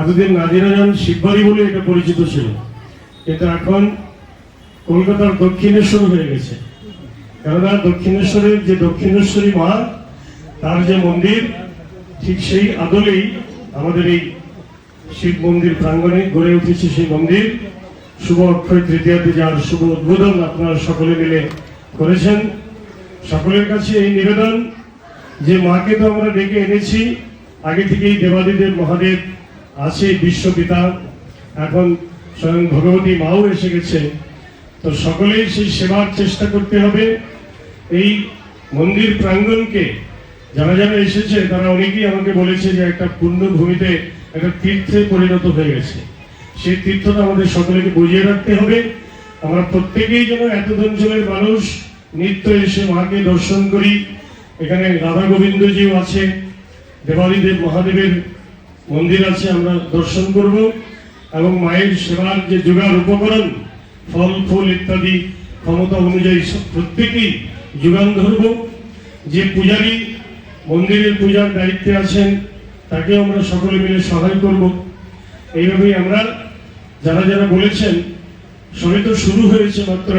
এতদিন নাজিরাজান শিববাড়ি বলে এটা পরিচিত ছিল। কিন্তু এখন কলকাতার দক্ষিণেশ্বর হয়ে গেছে। কেননা দক্ষিণেশ্বরের যে দক্ষিণেশ্বরী মা, তার যে মন্দির, ঠিক সেই আদলেই আমাদের এই শিব মন্দির প্রাঙ্গণে গড়ে উঠেছে সেই মন্দির। শুভ অক্ষয় তৃতীয়াতে যার শুভ উদ্বোধন আপনারা সকলে মিলে করেছেন। সকলের কাছে এই নিবেদন যে মাকে তো আমরা ডেকে এনেছি আগে থেকেই দেবাদিদেব মহাদেব আছে বিশ্বপিতা। এখন স্বয়ং ভগবতী মাও এসে গেছে। তো সকলেই সেই সেবার চেষ্টা করতে হবে। এই মন্দির প্রাঙ্গণকে যারা যারা এসেছে, তারা অনেকেই আমাকে বলেছে যে একটা পুণ্যভূমিতে একটা তীর্থে পরিণত হয়ে গেছে। সেই তীর্থটা আমাদের সকলকে বুঝিয়ে রাখতে হবে। আমরা প্রত্যেকেই যেন এত অঞ্চলের মানুষ, নিত্য এসে মাকে দর্শন করি। এখানে রাধা গোবিন্দজিও আছে দেবাদিদেব মহাদেবের মন্দির আছে, আমরা দর্শন করব। এবং মায়ের সেবার যে যোগার উপকরণ, ফল, ফুল ইত্যাদি ক্ষমতা অনুযায়ী প্রত্যেকেই যোগান ধরব। যে পূজারী মন্দিরের পূজার দায়িত্বে আছেন তাকে আমরা সকলে মিলে সহায় করব। এইভাবেই আমরা যারা যারা বলেছেন, সবে তো শুরু হয়েছে মাত্র।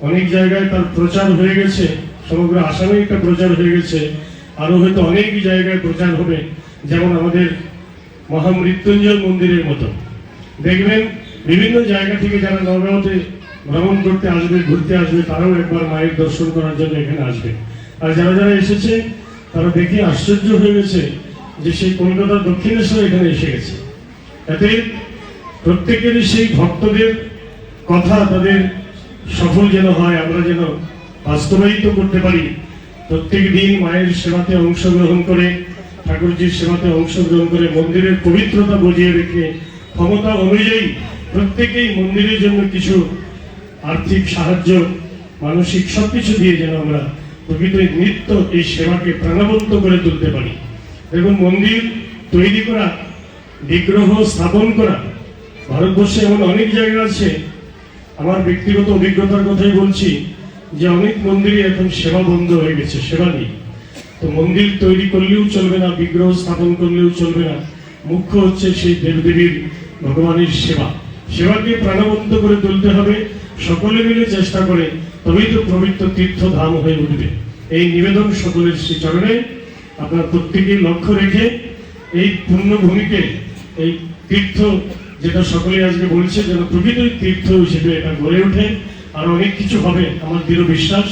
অনেক জায়গায় তার প্রচার হয়ে গেছে, সমগ্র আসামে একটা প্রচার হয়ে গেছে। আরও হয়তো অনেক জায়গায় প্রচার হবে, যেমন আমাদের মহামৃত্যুঞ্জয় মন্দিরের মতো। দেখবেন, বিভিন্ন জায়গা থেকে যারা নগাঁওতে ভ্রমণ করতে আসবে, ঘুরতে আসবে, তারাও একবার মায়ের দর্শন করার জন্য এখানে আসবে। আর যারা যারা এসেছে, তারা দেখে আশ্চর্য হয়ে গেছে যে সেই কলকাতার দক্ষিণেশ্বর এখানে এসে গেছে। এতে প্রত্যেকেরই সেই ভক্তদের কথা, তাদের সফল যেন হয়, আমরা যেন বাস্তবায়িত করতে পারি। প্রত্যেক দিন মায়ের সেবাতে অংশগ্রহণ করে, ঠাকুরজির সেবাতে অংশগ্রহণ করে মন্দিরের পবিত্রতা বজিয়ে রেখে ক্ষমতা অনুযায়ী প্রত্যেকেই মন্দিরের জন্য কিছু আর্থিক সাহায্য, মানসিক সবকিছু দিয়ে যেন আমরা প্রকৃত নিত্য এই সেবাকে প্রাণবন্ত করে তুলতে পারি। দেখুন, মন্দির তৈরি করা, বিগ্রহ স্থাপন করা, ভারতবর্ষে এমন অনেক জায়গা আছে। আমার ব্যক্তিগত অভিজ্ঞতার কথাই বলছি। যে অনেক মন্দিরে এখন সেবা বন্ধ হয়ে গেছে, সেবা নেই। তো মন্দির তৈরি করলেও চলবে না, বিগ্রহ স্থাপন করলেও চলবে না। মুখ্য হচ্ছে সেই দেবদেবীর, ভগবানের সেবা। সেবাকে প্রাণবন্ত করে তুলতে হবে, সকলে মিলে চেষ্টা করে, তবেই তো পবিত্র তীর্থ ধাম হয়ে উঠবে। এই নিবেদন সকলের শ্রী চরণে আপনার প্রত্যেকেই লক্ষ্য রেখে এই পুণ্যভূমিকে এই তীর্থ, যেটা সকলে আজকে বলছে, যেন প্রকৃত তীর্থ হিসেবে এটা গড়ে ওঠে। আর অনেক কিছু হবে আমার দৃঢ় বিশ্বাস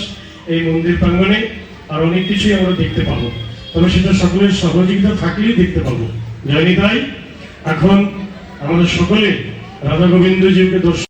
এই মন্দির প্রাঙ্গনে আর অনেক কিছুই আমরা দেখতে পাবো। তবে সেটা সকলের সহযোগিতা থাকলেই দেখতে পাবো। জানি তাই, এখন আমাদের সকলে রাধা গোবিন্দজিকে দর্শন